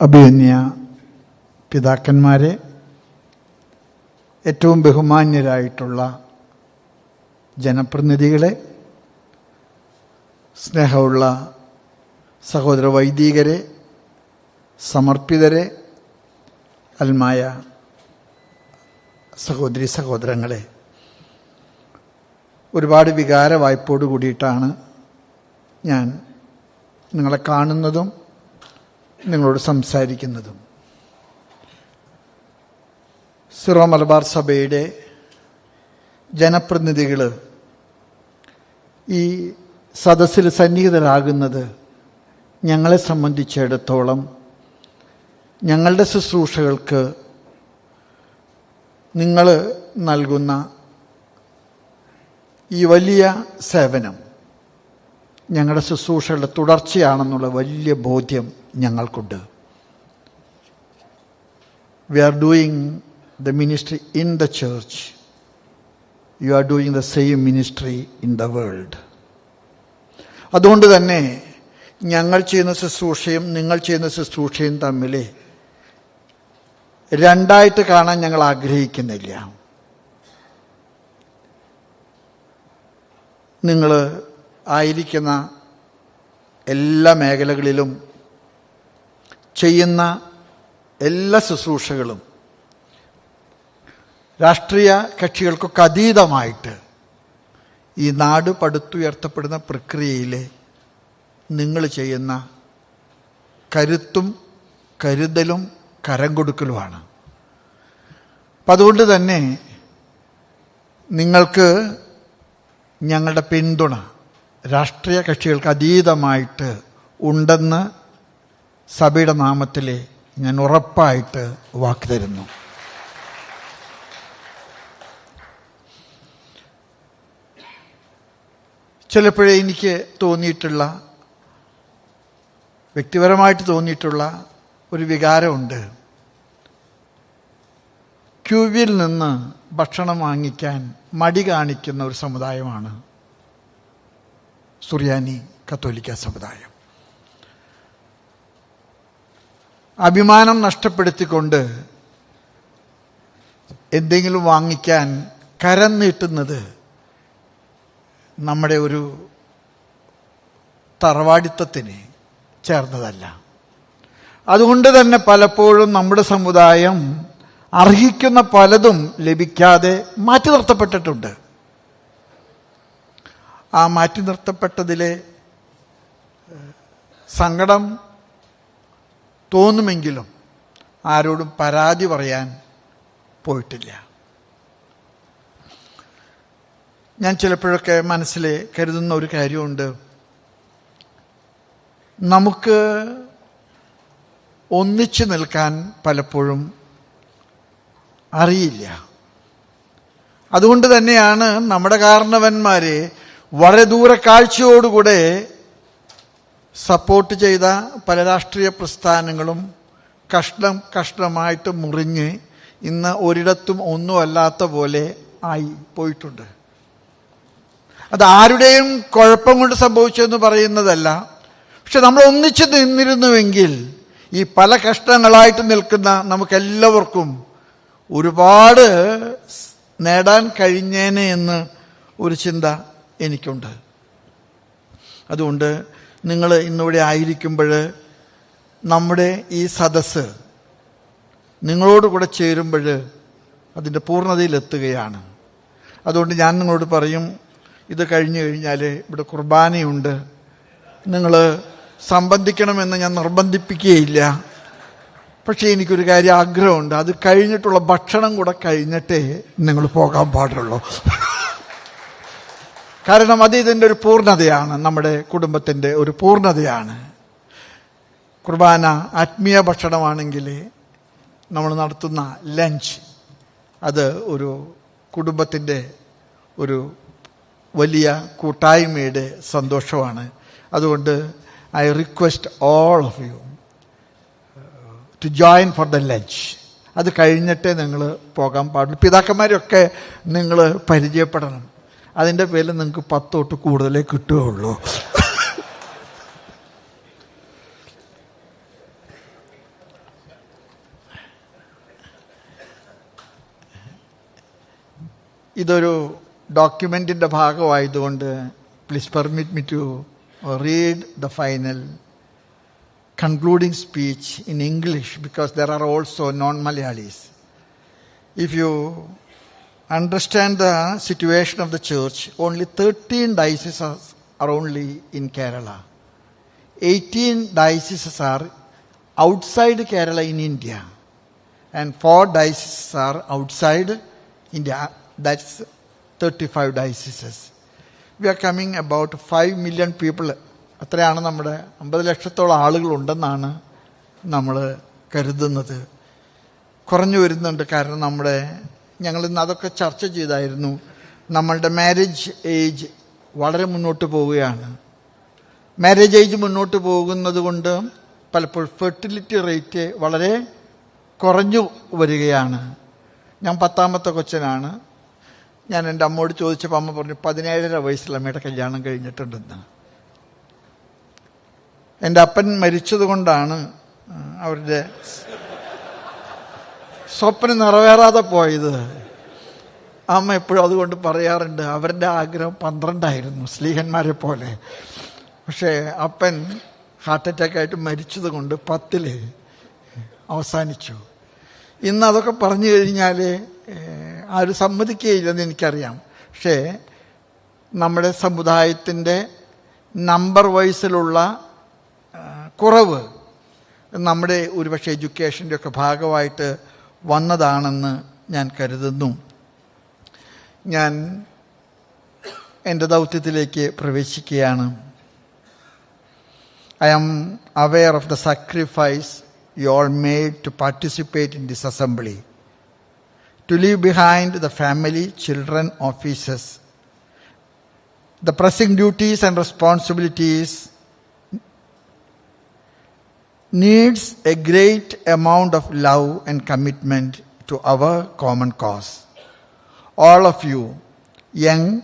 അഭിമന്യ പിതാക്കന്മാരെ ഏറ്റവും ബഹുമാന്യരായിട്ടുള്ള ജനപ്രതിനിധികളെ സ്നേഹമുള്ള സഹോദര വൈദികരെ സമർപ്പിതരെ അൽമായ സഹോദരി സഹോദരങ്ങളെ. ഒരുപാട് വികാര വായ്പോട് കൂടിയിട്ടാണ് ഞാൻ നിങ്ങളെ കാണുന്നതും നിങ്ങളോട് സംസാരിക്കുന്നതും. സിറോ മലബാർ സഭയുടെ ജനപ്രതിനിധികൾ ഈ സദസ്സിൽ സന്നിഹിതരാകുന്നത് ഞങ്ങളെ സംബന്ധിച്ചിടത്തോളം ഞങ്ങളുടെ ശുശ്രൂഷകൾക്ക് നിങ്ങൾ നൽകുന്ന ഈ വലിയ സേവനം ഞങ്ങളുടെ ശുശ്രൂഷകളുടെ തുടർച്ചയാണെന്നുള്ള വലിയ ബോധ്യം ഞങ്ങൾക്കുണ്ട്. We are doing the ministry in the church you are doing the same ministry in the world അതുകൊണ്ട് തന്നെ ഞങ്ങൾ ചെയ്യുന്ന ശുശ്രൂഷയും നിങ്ങൾ ചെയ്യുന്ന ശുശ്രൂഷയും തമ്മിൽ രണ്ടായിട്ട് കാണാൻ ഞങ്ങൾ ആഗ്രഹിക്കുന്നില്ല. നിങ്ങൾ ആയിരിക്കുന്ന എല്ലാ മേഖലകളിലും ചെയ്യുന്ന എല്ലാ ശുശ്രൂഷകളും രാഷ്ട്രീയ കക്ഷികൾക്കൊക്കെ അതീതമായിട്ട് ഈ നാട് പടുത്തുയർത്തപ്പെടുന്ന പ്രക്രിയയിലെ നിങ്ങൾ ചെയ്യുന്ന കരുത്തും കരുതലും കരം കൊടുക്കലുമാണ്. അപ്പം അതുകൊണ്ട് തന്നെ നിങ്ങൾക്ക് ഞങ്ങളുടെ പിന്തുണ രാഷ്ട്രീയ കക്ഷികൾക്ക് അതീതമായിട്ട് ഉണ്ടെന്ന് സഭയുടെ നാമത്തിൽ ഞാൻ ഉറപ്പായിട്ട് വാക്ക് തരുന്നു. ചിലപ്പോഴേ എനിക്ക് തോന്നിയിട്ടുള്ള വ്യക്തിപരമായിട്ട് തോന്നിയിട്ടുള്ള ഒരു വികാരമുണ്ട്. ക്യൂവിൽ നിന്ന് ഭക്ഷണം വാങ്ങിക്കാൻ മടി കാണിക്കുന്ന ഒരു സമുദായമാണ് സുറിയാനി കത്തോലിക്ക സമുദായം. അഭിമാനം നഷ്ടപ്പെടുത്തിക്കൊണ്ട് എന്തെങ്കിലും വാങ്ങിക്കാൻ കരം നീട്ടുന്നത് നമ്മുടെ ഒരു തറവാടിത്തത്തിന് ചേർന്നതല്ല. അതുകൊണ്ട് തന്നെ പലപ്പോഴും നമ്മുടെ സമുദായം അർഹിക്കുന്ന പലതും ലഭിക്കാതെ മാറ്റി നിർത്തപ്പെട്ടിട്ടുണ്ട്. ആ മാറ്റി നിർത്തപ്പെട്ടതിലെ സങ്കടം തോന്നുമെങ്കിലും ആരോടും പരാതി പറയാൻ പോയിട്ടില്ല. ഞാൻ ചിലപ്പോഴൊക്കെ മനസ്സിൽ കരുതുന്ന ഒരു കാര്യമുണ്ട്. നമുക്ക് ഒന്നിച്ചു നിൽക്കാൻ പലപ്പോഴും അറിയില്ല. അതുകൊണ്ട് തന്നെയാണ് നമ്മുടെ കാരണവന്മാരെ വളരെ ദൂര കാഴ്ചയോടുകൂടെ സപ്പോർട്ട് ചെയ്ത പല രാഷ്ട്രീയ പ്രസ്ഥാനങ്ങളും കഷ്ണം കഷ്ണമായിട്ട് മുറിഞ്ഞ് ഇന്ന് ഒരിടത്തും ഒന്നുമല്ലാത്ത പോലെ ആയി പോയിട്ടുണ്ട്. അത് ആരുടെയും കുഴപ്പം കൊണ്ട് സംഭവിച്ചെന്ന് പറയുന്നതല്ല. പക്ഷെ നമ്മൾ ഒന്നിച്ച് നിന്നിരുന്നുവെങ്കിൽ ഈ പല കഷ്ടങ്ങളായിട്ട് നിൽക്കുന്ന നമുക്കെല്ലാവർക്കും ഒരുപാട് നേടാൻ കഴിഞ്ഞേനെ എന്ന് ഒരു ചിന്ത എനിക്കുണ്ട്. അതുകൊണ്ട് നിങ്ങൾ ഇന്നിവിടെ ആയിരിക്കുമ്പോൾ നമ്മുടെ ഈ സദസ്സ് നിങ്ങളോട് കൂടെ ചേരുമ്പോൾ അതിന്റെ പൂർണതയിലെത്തുകയാണ് അതുകൊണ്ട് ഞാൻ നിങ്ങളോട് പറയും ഇത് കഴിഞ്ഞു കഴിഞ്ഞാൽ ഇവിടെ കുർബാനയുണ്ട്. നിങ്ങൾ സംബന്ധിക്കണമെന്ന് ഞാൻ നിർബന്ധിപ്പിക്കുകയില്ല. പക്ഷേ എനിക്കൊരു കാര്യം ആഗ്രഹമുണ്ട്. അത് കഴിഞ്ഞിട്ടുള്ള ഭക്ഷണം കൂടെ കഴിഞ്ഞിട്ടേ നിങ്ങൾ പോകാൻ പാടുള്ളൂ. കാരണം അത് ഇതിന്റെ ഒരു പൂർണതയാണ് നമ്മുടെ കുടുംബത്തിന്റെ ഒരു പൂർണതയാണ്. കുർബാന ആത്മീയ ഭക്ഷണമാണെങ്കിൽ നമ്മൾ നടത്തുന്ന ലഞ്ച് അത് ഒരു കുടുംബത്തിന്റെ ഒരു വലിയ കൂട്ടായ്മയുടെ സന്തോഷമാണ്. അതുകൊണ്ട് I request all of you to join for the lunch അത് കഴിഞ്ഞിട്ടേ നിങ്ങൾ പോകാൻ പാടുള്ളൂ. പിതാക്കന്മാരൊക്കെ നിങ്ങൾ പരിചയപ്പെടണം. അതിന്റെ പേരിൽ നിങ്ങൾക്ക് പത്തോട്ട് കൂടുതലേ കിട്ടുകയുള്ളൂ. ഇതൊരു ഡോക്യുമെന്റിന്റെ ഭാഗമായതുകൊണ്ട് please permit me to read the final concluding speech in English because there are also non Malayalees if you understand the situation of the church, only 13 dioceses are only in Kerala. 18 dioceses are outside Kerala in India, and 4 dioceses are outside India. That's 35 dioceses. We are coming about 5 million people. അത്രയാണ് നമ്മുടെ അമ്പത് ലക്ഷത്തോളം ആളുകളുണ്ടെന്നാണ് നമ്മൾ കരുതുന്നത് കുറഞ്ഞു വരുന്നുണ്ട് കാരണം നമ്മുടെ ഞങ്ങൾ ഇന്ന് അതൊക്കെ ചർച്ച ചെയ്തായിരുന്നു. നമ്മളുടെ മാരേജ് ഏജ് വളരെ മുന്നോട്ട് പോവുകയാണ്. മാരേജ് ഏജ് മുന്നോട്ട് പോകുന്നത് കൊണ്ട് പലപ്പോഴും ഫെർട്ടിലിറ്റി റേറ്റ് വളരെ കുറഞ്ഞു വരികയാണ്. ഞാൻ പത്താമത്തെ കൊച്ചനാണ്. ഞാൻ എന്റെ അമ്മയോട് ചോദിച്ചപ്പോൾ അമ്മ പറഞ്ഞു പതിനേഴര വയസ്സിൽ അമ്മയുടെ കല്യാണം കഴിഞ്ഞിട്ടുണ്ടെന്ന്. എന്റെ അപ്പൻ മരിച്ചതുകൊണ്ടാണ് അവരുടെ സ്വപ്നം നിറവേറാതെ പോയത്. അമ്മ എപ്പോഴും അതുകൊണ്ട് പറയാറുണ്ട് അവരുടെ ആഗ്രഹം പന്ത്രണ്ടായിരുന്നു സ്ലീഹന്മാരെ പോലെ. പക്ഷേ അപ്പൻ ഹാർട്ട് അറ്റാക്ക് ആയിട്ട് മരിച്ചത് കൊണ്ട് പത്തിൽ അവസാനിച്ചു. ഇന്ന് അതൊക്കെ പറഞ്ഞു കഴിഞ്ഞാൽ ആരും സമ്മതിക്കുകയില്ലെന്ന് എനിക്കറിയാം. പക്ഷേ നമ്മുടെ സമുദായത്തിന്റെ നമ്പർ വൈസിലുള്ള കുറവ് നമ്മുടെ ഒരുപക്ഷെ എഡ്യൂക്കേഷന്റെ ഒക്കെ ഭാഗമായിട്ട് വന്നതാണെന്ന് ഞാൻ കരുതുന്നു. ഞാൻ എന്റെ ദൗത്യത്തിലേക്ക് പ്രവേശിക്കുകയാണ്. I am aware of the sacrifice you all made to participate in this assembly to leave behind the family children offices the pressing duties and responsibilities needs a great amount of love and commitment to our common cause. All of you, young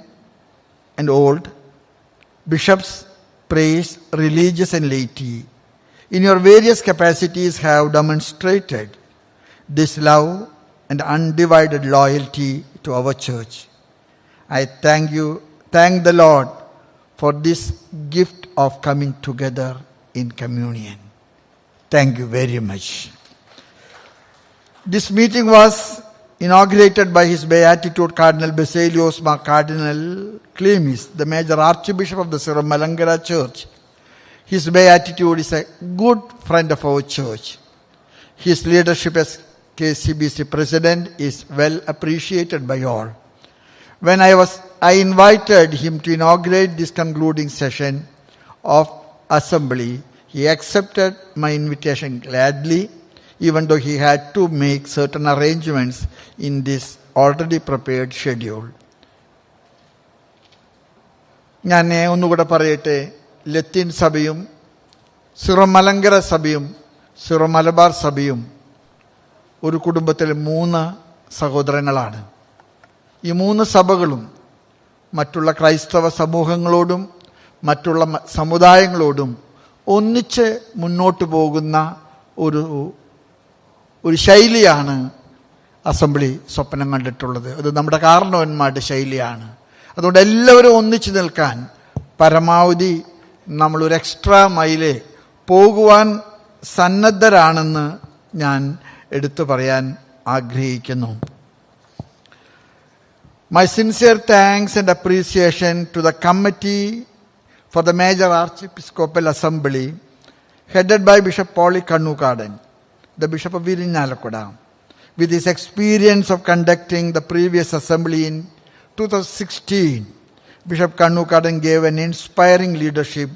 and old, bishops, priests, religious and laity, in your various capacities have demonstrated this love and undivided loyalty to our church. I thank you, thank the Lord for this gift of coming together in communion. Thank you very much. This meeting was inaugurated by His Beatitude Cardinal Basilios Mar Cardinal Clemis, the major Archbishop of the Siramalangara Church. His Beatitude is a good friend of our church. His leadership as KCBC President is well appreciated by all. When I was, I invited him to inaugurate this concluding session of assembly. He accepted my invitation gladly, even though he had to make certain arrangements in this already prepared schedule. ഞാൻ ഒന്നുകൂടെ പറയട്ടെ ലത്തീൻ സഭയും സിറമലങ്കര സഭയും Syro Malabar സഭയും ഒരു കുടുംബത്തിലെ മൂന്ന് സഹോദരങ്ങളാണ് ഈ മൂന്ന് സഭകളും മറ്റുള്ള ക്രൈസ്തവ സമൂഹങ്ങളോടും മറ്റുള്ള സമുദായങ്ങളോടും ഒന്നിച്ച് മുന്നോട്ട് പോകുന്ന ഒരു ഒരു ശൈലിയാണ് അസംബ്ലി സ്വപ്നം കണ്ടിട്ടുള്ളത്. അത് നമ്മുടെ കാരണവന്മാരുടെ ശൈലിയാണ്. അതുകൊണ്ട് എല്ലാവരും ഒന്നിച്ചു നിൽക്കാൻ പരമാവധി നമ്മളൊരു എക്സ്ട്രാ മൈൽ പോകുവാൻ സന്നദ്ധരാണെന്ന് ഞാൻ എടുത്തു പറയാൻ ആഗ്രഹിക്കുന്നു. My sincere thanks and appreciation to the committee for the major Archiepiscopal Assembly, headed by Bishop Pauli Kannukadan, the Bishop of Virinalakuda. With his experience of conducting the previous assembly in 2016, Bishop Kannukadan gave an inspiring leadership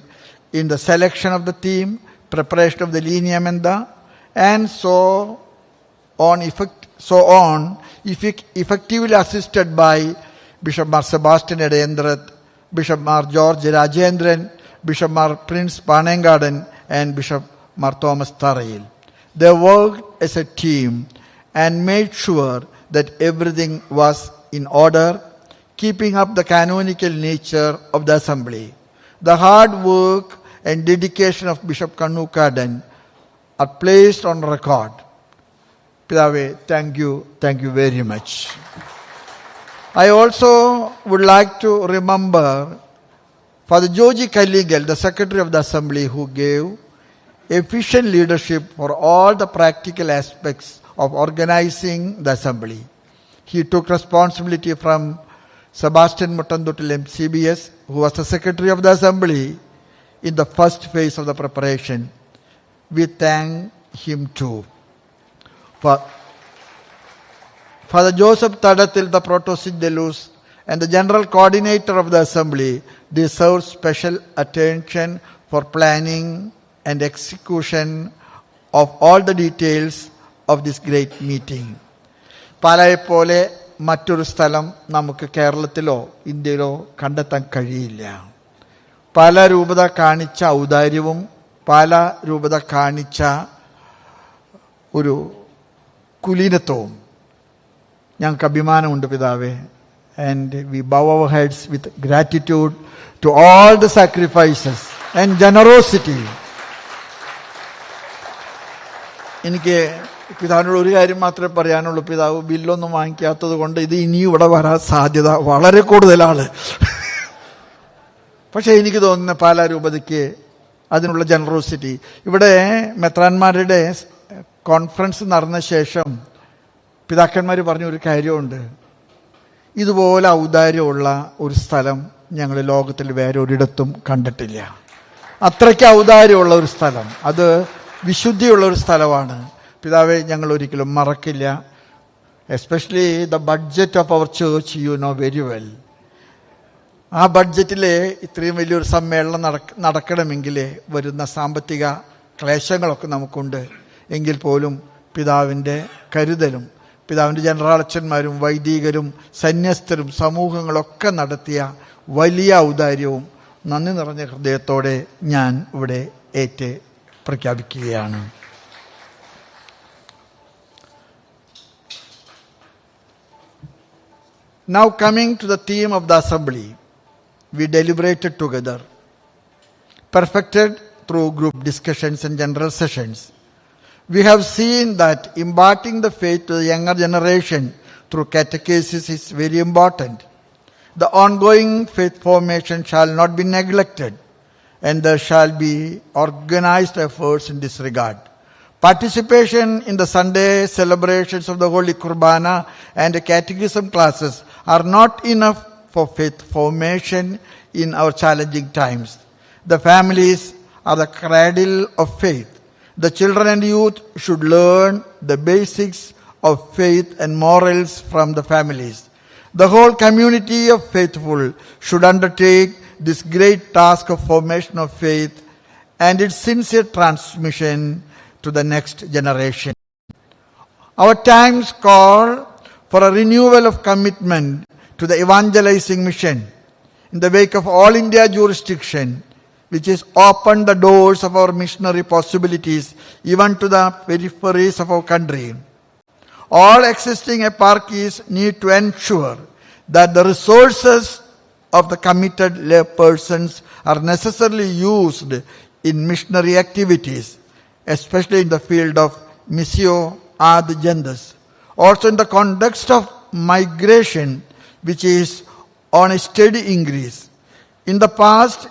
in the selection of the team, preparation of the lineamenta, and so on effect, so on, effect, effectively assisted by Bishop Mar Sebastian Edendrat, Bishop Mar George Rajendran, Bishop Mar Prince Panengarden, and Bishop Mar Thomas Tarail. They worked as a team and made sure that everything was in order, keeping up the canonical nature of the assembly. The hard work and dedication of Bishop Kanukadan are placed on record. Pilave, thank you, thank you very much. I also would like to remember Father Joji Kalligal, the Secretary of the Assembly, who gave efficient leadership for all the practical aspects of organizing the Assembly. He took responsibility from Sebastian Mutandutil MCBS, who was the Secretary of the Assembly in the first phase of the preparation. We thank him too. For Father Joseph Tadatil, the Protosiddelus, and the General Coordinator of the Assembly deserve special attention for planning and execution of all the details of this great meeting. പാലായെപ്പോലെ മറ്റൊരു സ്ഥലം നമുക്ക് കേരളത്തിലോ ഇന്ത്യയിലോ കണ്ടെത്താൻ കഴിയില്ല പല രൂപത കാണിച്ച ഔദാര്യവും പല രൂപത കാണിച്ച ഒരു കുലീനത്വവും ഞങ്ങൾക്ക് അഭിമാനമുണ്ട് പിതാവേ. And we bow our heads with gratitude to all the sacrifices and generosity എനിക്ക് പിതാവിനോട് ഒരു കാര്യം മാത്രമേ പറയാനുള്ളൂ. പിതാവ് ബില്ലൊന്നും വാങ്ങിക്കാത്തത് കൊണ്ട് ഇത് ഇനിയും ഇവിടെ വരാൻ സാധ്യത വളരെ കൂടുതലാണ്. പക്ഷേ എനിക്ക് തോന്നുന്ന പാലാ രൂപതയ്ക്ക് അതിനുള്ള ജനറോസിറ്റി. ഇവിടെ മെത്രാന്മാരുടെ കോൺഫറൻസ് നടന്ന ശേഷം പിതാക്കന്മാർ പറഞ്ഞ ഒരു കാര്യമുണ്ട്. ഇതുപോലെ ഔദാര്യമുള്ള ഒരു സ്ഥലം ഞങ്ങൾ ലോകത്തിൽ വേറെ ഒരിടത്തും കണ്ടിട്ടില്ല. അത്രയ്ക്ക് ഔദാര്യമുള്ള ഒരു സ്ഥലം. അത് വിശുദ്ധിയുള്ള ഒരു സ്ഥലമാണ്. പിതാവെ ഞങ്ങൾ ഒരിക്കലും മറക്കില്ല. Especially the budget of our church you know very well ആ ബഡ്ജറ്റിൽ ഇത്രയും വലിയൊരു സമ്മേളനം നടക്ക നടക്കണമെങ്കിൽ വരുന്ന സാമ്പത്തിക ക്ലേശങ്ങളൊക്കെ നമുക്കുണ്ട്. എങ്കിൽ പോലും പിതാവിന്റെ കരുതലും പിതാവിന്റെ ജനറാളച്ചന്മാരും വൈദികരും സന്യസ്തരും സമൂഹങ്ങളൊക്കെ നടത്തിയ വലിയ ഔദാര്യവും നന്ദി നിറഞ്ഞ ഹൃദയത്തോടെ ഞാൻ ഇവിടെ ഏറ്റ് പ്രഖ്യാപിക്കുകയാണ്. Now coming to the theme of the assembly we deliberated together perfected through group discussions and general sessions We have seen that imparting the faith to the younger generation through catechesis is very important. The ongoing faith formation shall not be neglected, and there shall be organized efforts in this regard. Participation in the Sunday celebrations of the Holy Kurbana and catechism classes are not enough for faith formation in our challenging times. The families are the cradle of faith. The children and youth should learn the basics of faith and morals from the families. The whole community of faithful should undertake this great task of formation of faith and its sincere transmission to the next generation. Our times call for a renewal of commitment to the evangelizing mission in the wake of all India jurisdiction, which has opened the doors of our missionary possibilities even to the peripheries of our country. All existing eparchies need to ensure that the resources of the committed lay persons are necessarily used in missionary activities, especially in the field of missio ad genders. Also in the context of migration, which is on a steady increase. In the past,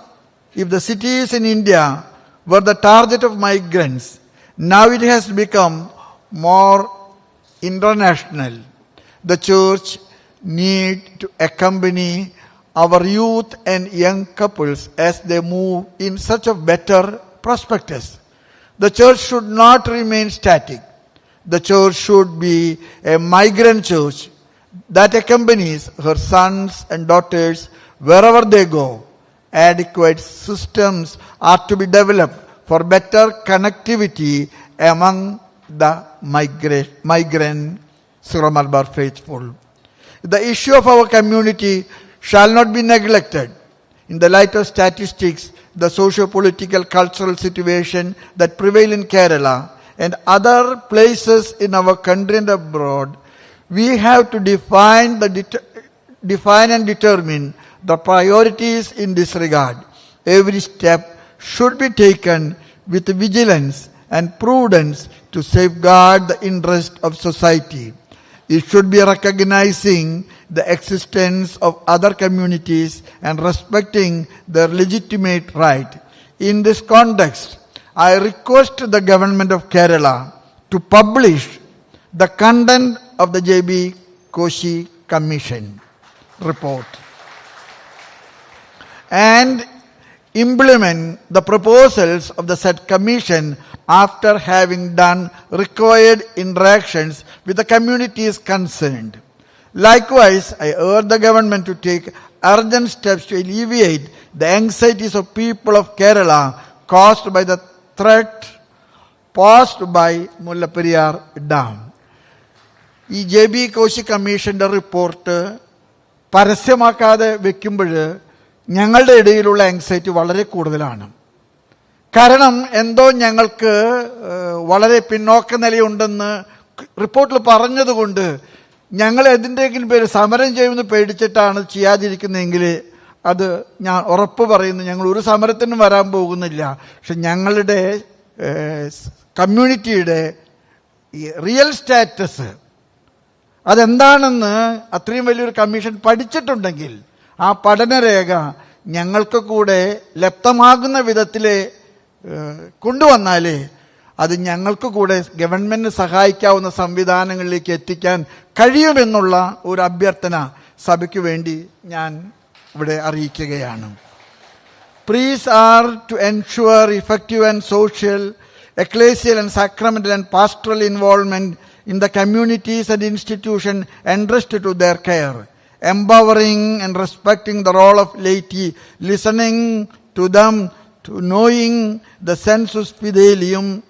if the cities in India were the target of migrants, now it has become more international. The church need to accompany our youth and young couples as they move in such a better prospectus. The church should not remain static. The church should be a migrant church that accompanies her sons and daughters wherever they go. Adequate systems are to be developed for better connectivity among the migra- migrant Surah Malabar faithful. The issue of our community shall not be neglected. In the light of statistics, the socio-political cultural situation that prevail in Kerala and other places in our country and abroad, we have to define the det- define and determine the priorities in this regard. Every step should be taken with vigilance and prudence to safeguard the interest of society. it should be recognizing the existence of other communities and respecting their legitimate right. In this context, I request the government of Kerala to publish the content of the JB Koshi Commission report and implement the proposals of the said commission after having done required interactions with the communities concerned. Likewise, I urge the government to take urgent steps to alleviate the anxieties of people of Kerala caused by the threat posed by Mullaperiyar Dam. ഈ J B Koshy കമ്മീഷന്റെ report പരസ്യമാക്കാതെ വെക്കുമ്പോൾ ഞങ്ങളുടെ ഇടയിലുള്ള anxiety വളരെ കൂടുതലാണ്. കാരണം എന്തോ ഞങ്ങൾക്ക് വളരെ പിന്നോക്ക നിലയുണ്ടെന്ന് റിപ്പോർട്ടിൽ പറഞ്ഞതുകൊണ്ട് ഞങ്ങൾ എന്തിന്റെങ്കിലും പേര് സമരം ചെയ്യുമെന്ന് പേടിച്ചിട്ടാണ് ചെയ്യാതിരിക്കുന്നതെങ്കിൽ അത് ഞാൻ ഉറപ്പ് പറയുന്നു ഞങ്ങൾ ഒരു സമരത്തിനും വരാൻ പോകുന്നില്ല. പക്ഷെ ഞങ്ങളുടെ കമ്മ്യൂണിറ്റിയുടെ റിയൽ സ്റ്റാറ്റസ് അതെന്താണെന്ന് അത്രയും വലിയൊരു കമ്മീഷൻ പഠിച്ചിട്ടുണ്ടെങ്കിൽ ആ പഠനരേഖ ഞങ്ങൾക്ക് കൂടെ ലപ്തമാകുന്ന വിധത്തിൽ കൊണ്ടുവന്നാലേ അത് ഞങ്ങൾക്ക് കൂടെ ഗവൺമെന്റിന് സഹായിക്കാവുന്ന സംവിധാനങ്ങളിലേക്ക് എത്തിക്കാൻ കഴിയുമെന്നുള്ള ഒരു അഭ്യർത്ഥന സഭയ്ക്ക് വേണ്ടി ഞാൻ ഇവിടെ അറിയിക്കുകയാണ് Priests are to ensure effective and social, ecclesial and sacramental and pastoral involvement in the communities and institutions entrusted to their care, empowering and respecting the role of laity, listening to them, to knowing the sensus fidelium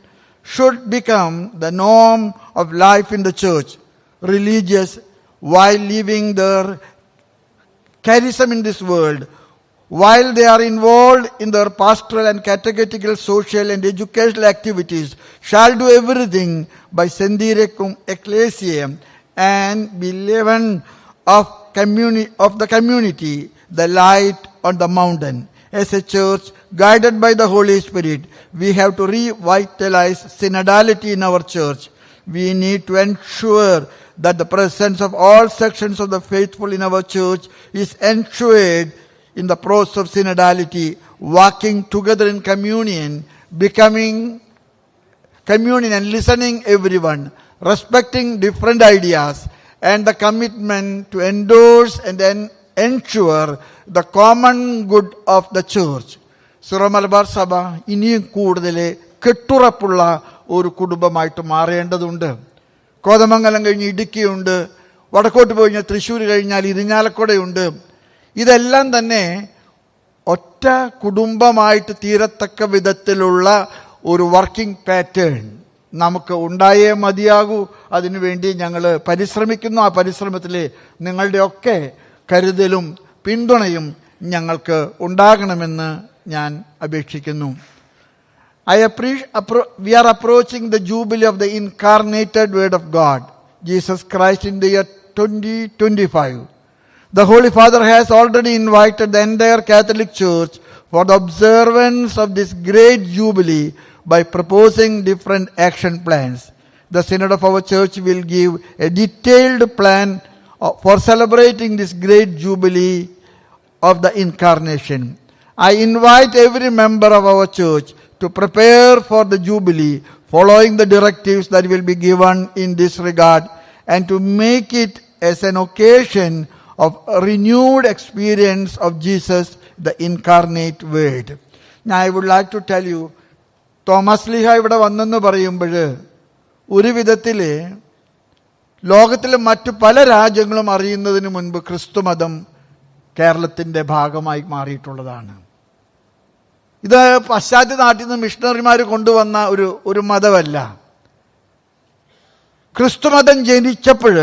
should become the norm of life in the church, religious, while living their charism in this world, while they are involved in their pastoral and catechetical, social and educational activities, shall do everything by sendirecum ecclesiam and be leaven of, communi- of the community, the light on the mountain. As a church guided by the Holy Spirit, we have to revitalize synodality in our church. We need to ensure that the presence of all sections of the faithful in our church is ensured in the process of synodality, walking together in communion, becoming communion and listening everyone, respecting different ideas, and the commitment to endorse and then ensure the common good of the church. Syro Malabar സഭ ഇനിയും കൂടുതൽ കെട്ടുറപ്പുള്ള ഒരു കുടുംബമായിട്ട് മാറേണ്ടതുണ്ട്. കോതമംഗലം കഴിഞ്ഞ് ഇടുക്കിയുണ്ട്. വടക്കോട്ട് പോയി കഴിഞ്ഞാൽ തൃശ്ശൂർ കഴിഞ്ഞാൽ ഇരിഞ്ഞാലക്കുടയുണ്ട്. ഇതെല്ലാം തന്നെ ഒറ്റ കുടുംബമായിട്ട് തീരത്തക്ക വിധത്തിലുള്ള ഒരു വർക്കിംഗ് പാറ്റേൺ നമുക്ക് ഉണ്ടായേ മതിയാകൂ. അതിനുവേണ്ടി ഞങ്ങൾ പരിശ്രമിക്കുന്നു ആ പരിശ്രമത്തിൽ നിങ്ങളുടെയൊക്കെ കരുതലും പിന്തുണയും ഞങ്ങൾക്ക് ഉണ്ടാകണമെന്ന് ഞാൻ അപേക്ഷിക്കുന്നു I appreciate, appro- we are approaching the jubilee of the incarnated Word of God, Jesus Christ, in the year 2025. The Holy Father has already invited the entire Catholic Church for the observance of this great jubilee by proposing different action plans. The Synod of our church will give a detailed plan uh, for celebrating this great jubilee of the incarnation. I invite every member of our church to prepare for the jubilee following the directives that will be given in this regard and to make it as an occasion of a renewed experience of Jesus, the incarnate word. Now I would like to tell you, Thomas ലീഹ ഇവിടെ വന്നെന്ന് പറയുമ്പോൾ ഒരു വിധത്തിൽ ലോകത്തിലെ മറ്റു പല രാജ്യങ്ങളും അറിയുന്നതിന് മുൻപ് ക്രിസ്തുമതം കേരളത്തിന്റെ ഭാഗമായി മാറിയിട്ടുള്ളതാണ്. ഇത് പാശ്ചാത്യ നാട്ടിൽ നിന്ന് മിഷണറിമാർ കൊണ്ടുവന്ന ഒരു ഒരു മതമല്ല. ക്രിസ്തുമതം ജനിച്ചപ്പോൾ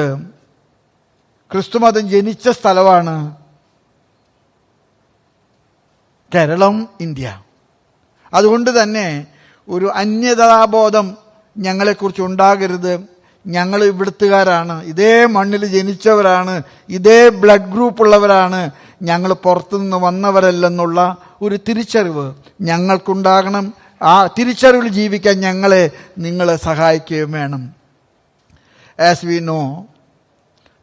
ക്രിസ്തുമതം ജനിച്ച സ്ഥലമാണ് കേരളം ഇന്ത്യ. അതുകൊണ്ട് തന്നെ ഒരു അന്യതാബോധം ഞങ്ങളെക്കുറിച്ച് ഉണ്ടാകരുത്. ഞങ്ങൾ ഇവിടുത്തുകാരാണ്. ഇതേ മണ്ണിൽ ജനിച്ചവരാണ്. ഇതേ ബ്ലഡ് ഗ്രൂപ്പ് ഉള്ളവരാണ്. ഞങ്ങൾ പുറത്തുനിന്ന് വന്നവരല്ലെന്നുള്ള ഒരു തിരിച്ചറിവ് ഞങ്ങൾക്കുണ്ടാകണം. ആ തിരിച്ചറിവിൽ ജീവിക്കാൻ ഞങ്ങളെ നിങ്ങളെ സഹായിക്കുകയും വേണം. As we know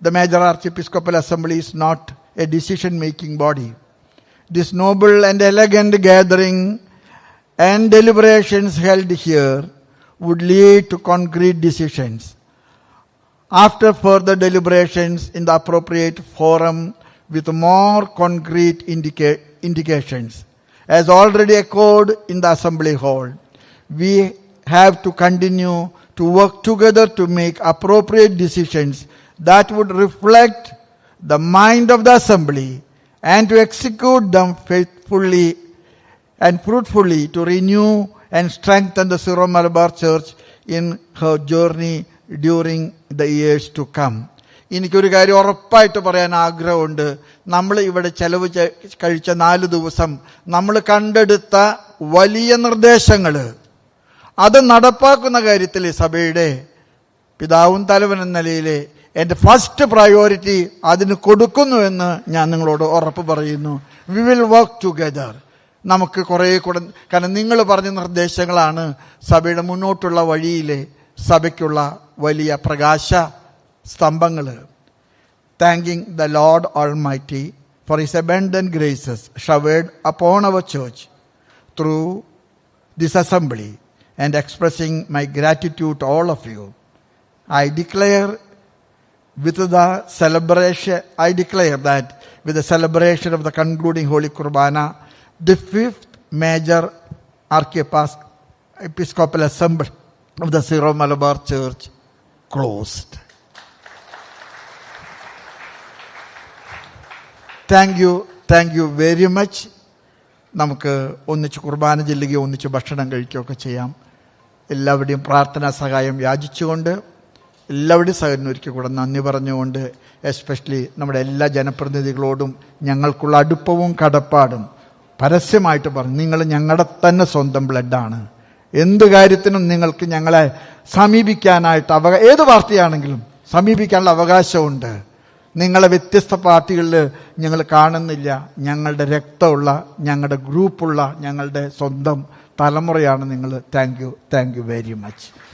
the major arch Archiepiscopal assembly is not a decision making body this noble and elegant gathering and deliberations held here would lead to concrete decisions. After further deliberations in the appropriate forum with more concrete indica- indications, as already echoed in the Assembly Hall, we have to continue to work together to make appropriate decisions that would reflect the mind of the Assembly and to execute them faithfully and fruitfully to renew and strengthen the Syro Malabar Church in her journey during the years to come. എനിക്കൊരു കാര്യം ഉറപ്പായിട്ട് പറയാൻ ആഗ്രഹമുണ്ട്. നമ്മൾ ഇവിടെ ചെലവ് കഴിച്ച നാല് ദിവസം നമ്മൾ കണ്ടെടുത്ത വലിയ നിർദ്ദേശങ്ങൾ അത് നടപ്പാക്കുന്ന കാര്യത്തിൽ സഭയുടെ പിതാവും തലവൻ എന്ന നിലയിലെ എന്റെ ഫസ്റ്റ് പ്രയോറിറ്റി അതിന് കൊടുക്കുന്നു എന്ന് ഞാൻ നിങ്ങളോട് ഉറപ്പ് പറയുന്നു. വി വിൽ വർക്ക് ടുഗദർ നമുക്ക് കുറേ കൂടെ കാരണം നിങ്ങൾ പറഞ്ഞ നിർദ്ദേശങ്ങളാണ് സഭയുടെ മുന്നോട്ടുള്ള വഴിയിലെ സഭയ്ക്കുള്ള വലിയ പ്രകാശ സ്തംഭങ്ങൾ thanking the Lord Almighty for his abundant graces showered our church through this assembly and expressing my gratitude to all of you. I declare with the celebration, I declare that with the celebration of the concluding Holy Kurbana, the fifth major archiepiscopal assembly of the Syro Malabar Church closed. Thank you thank you very much നമുക്ക് ഒന്നിച്ച് കുർബാന ചെല്ലുകയോ ഒന്നിച്ച് ഭക്ഷണം കഴിക്കുകയൊക്കെ ചെയ്യാം എല്ലാവരുടെയും പ്രാർത്ഥനാ സഹായം യാചിച്ചുകൊണ്ട് എല്ലാവരുടെയും സഹകരണം ഒരിക്കൽ കൂടെ നന്ദി പറഞ്ഞുകൊണ്ട് എസ്പെഷ്യലി നമ്മുടെ എല്ലാ ജനപ്രതിനിധികളോടും ഞങ്ങൾക്കുള്ള അടുപ്പവും കടപ്പാടും പരസ്യമായിട്ട് പറഞ്ഞു നിങ്ങൾ ഞങ്ങളുടെ തന്നെ സ്വന്തം ബ്ലഡാണ്. എന്ത് കാര്യത്തിനും നിങ്ങൾക്ക് ഞങ്ങളെ സമീപിക്കാനായിട്ട് അവ ഏത് പാർട്ടിയാണെങ്കിലും സമീപിക്കാനുള്ള അവകാശമുണ്ട്. നിങ്ങളെ വ്യത്യസ്ത പാർട്ടികളിൽ ഞങ്ങൾ കാണുന്നില്ല. ഞങ്ങളുടെ രക്തമുള്ള ഞങ്ങളുടെ ഗ്രൂപ്പുള്ള ഞങ്ങളുടെ സ്വന്തം തലമുറയാണ് നിങ്ങൾ. Thank you thank you very much.